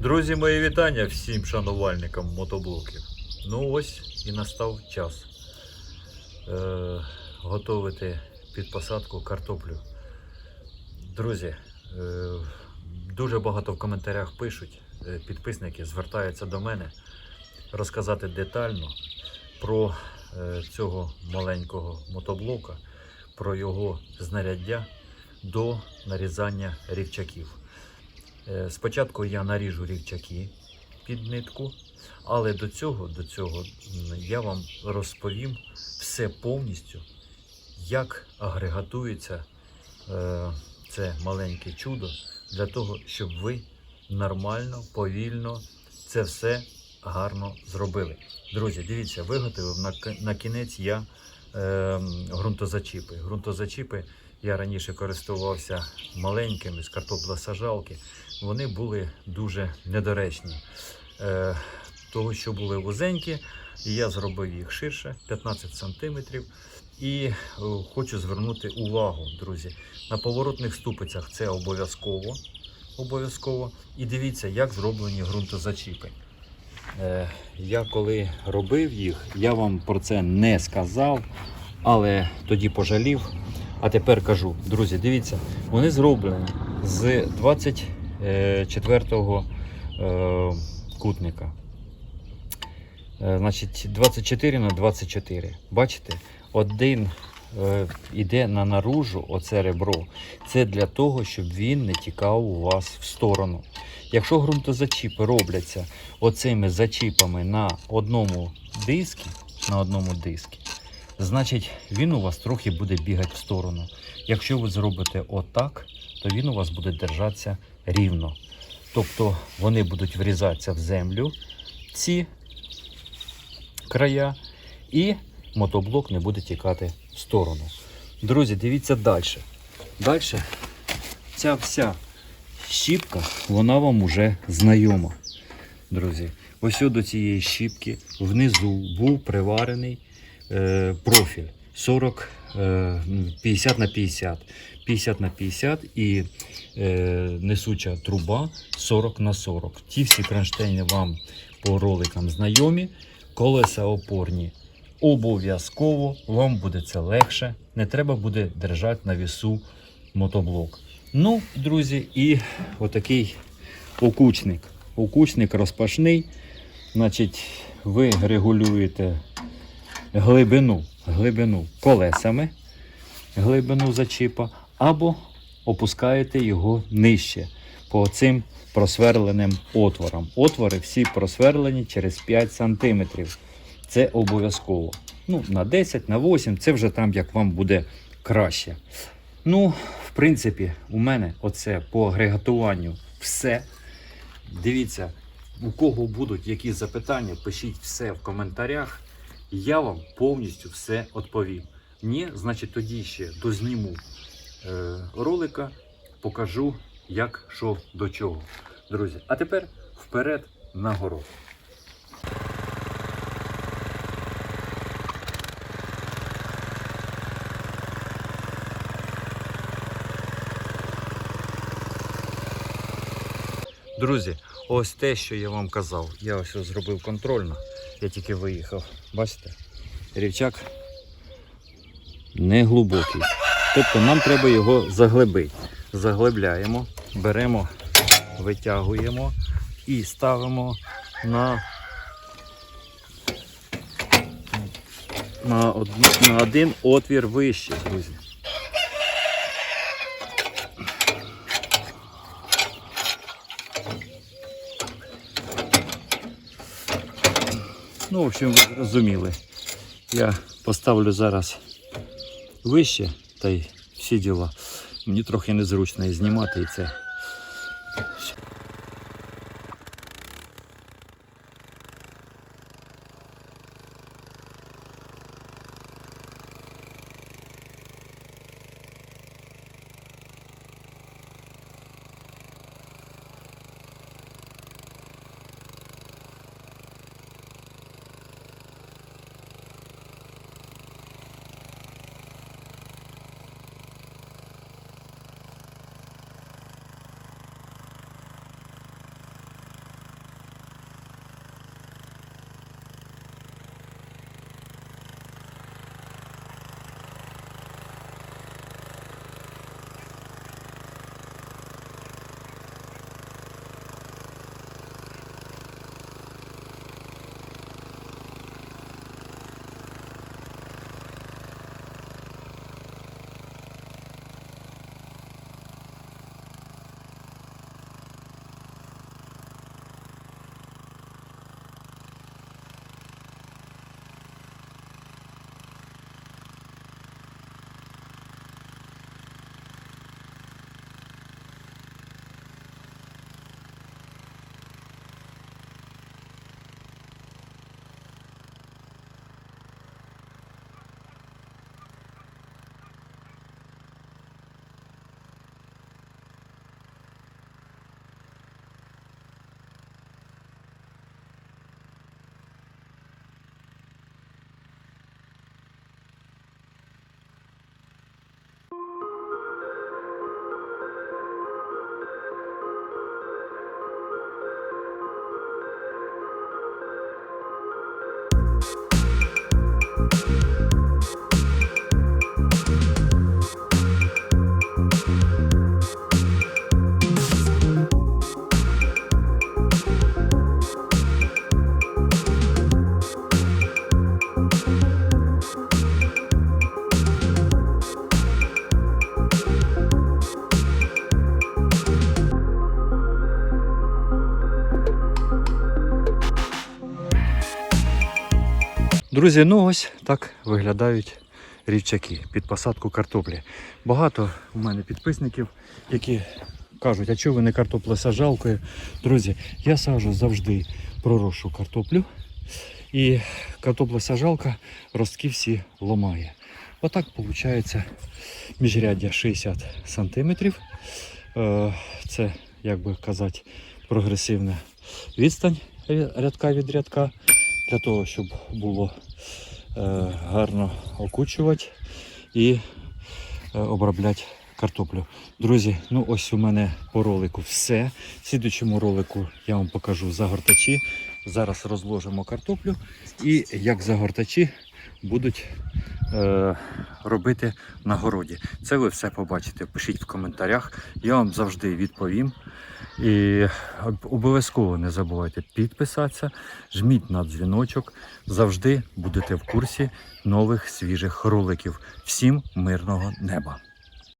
Друзі, мої вітання всім шанувальникам мотоблоків. Ну ось і настав час е, готувати під посадку картоплю. Друзі, е, дуже багато в коментарях пишуть, е, підписники звертаються до мене розказати детально про е, цього маленького мотоблока, про його знаряддя до нарізання рівчаків. Е, Спочатку я наріжу рівчаки під нитку, але до цього, до цього я вам розповім все повністю, як агрегатується е, це маленьке чудо для того, щоб ви нормально, повільно це все гарно зробили. Друзі, дивіться, виготовив на, кінець я ґрунтозачіпи. Ґрунтозачіпи я раніше користувався маленькими з картоплесажалки. Вони були дуже недоречні. Е, того, що були вузенькі, і я зробив їх ширше, 15 см. І е, хочу звернути увагу, друзі, на поворотних ступицях це обов'язково. Обов'язково. І дивіться, як зроблені ґрунтозачіпи. Е, я коли робив їх, я вам про це не сказав, але тоді пожалів. А тепер кажу, друзі, дивіться, вони зроблені з 24-го е, кутника. Е, значить, 24 на 24. Бачите, один е, іде на наружу, оце ребро. Це для того, щоб він не тікав у вас в сторону. Якщо ґрунтозачіпи робляться оцими зачіпами на одному дискі, на одному дискі, значить він у вас трохи буде бігати в сторону. Якщо ви зробите отак, то він у вас буде держатися рівно. Тобто вони будуть врізатися в землю, ці края, і мотоблок не буде тікати в сторону. Друзі, дивіться далі. Далі ця вся щіпка, вона вам уже знайома. Друзі, ось до цієї щіпки внизу був приварений е, профіль 40, е, 50 на 50. 50 на 50 і е, несуча труба 40 на 40. Ті всі кронштейни вам по роликам знайомі. Колеса опорні. Обов'язково вам буде це легше. Не треба буде держати на вісу мотоблок. Ну, друзі, і отакий окучник. Окучник розпашний. Значить, ви регулюєте глибину, глибину колесами, глибину зачіпа, або опускаєте його нижче по цим просверленим отворам. Отвори всі просверлені через 5 см. Це обов'язково. Ну, на 10, на 8, це вже там як вам буде краще. Ну, в принципі, у мене оце по агрегатуванню все. Дивіться, у кого будуть якісь запитання, пишіть все в коментарях. Я вам повністю все відповім. Ні, значить, тоді ще дозніму е, ролика, покажу, як що до чого. Друзі, а тепер вперед на город. Друзі, ось те, що я вам казав. Я ось зробив контрольно. Я тільки виїхав. Бачите? Рівчак не глибокий. Тобто нам треба його заглибити. Заглибляємо, беремо, витягуємо і ставимо на, на, од- на один отвір вище, друзі. Ну, в общем, ви зрозуміли. Я поставлю зараз вище та й всі діла. Мені трохи незручно і знімати і це. Друзі, ну ось так виглядають рівчаки під посадку картоплі. Багато у мене підписників, які кажуть, а чого ви не картоплесаджалкою? Друзі, я саджу завжди проросшу картоплю. І картоплесаджалка ростки всі ломає. Отак виходить міжряддя 60 см. Це, як би казати, прогресивна відстань рядка від рядка для того, щоб було е, гарно окучувати і е, обробляти картоплю. Друзі, ну ось у мене по ролику все. В слідучому ролику я вам покажу загортачі. Зараз розложимо картоплю і як загортачі будуть е, робити на городі. Це ви все побачите. Пишіть в коментарях. Я вам завжди відповім. І обов'язково не забувайте підписатися, жміть на дзвіночок. Завжди будете в курсі нових свіжих роликів. Всім мирного неба!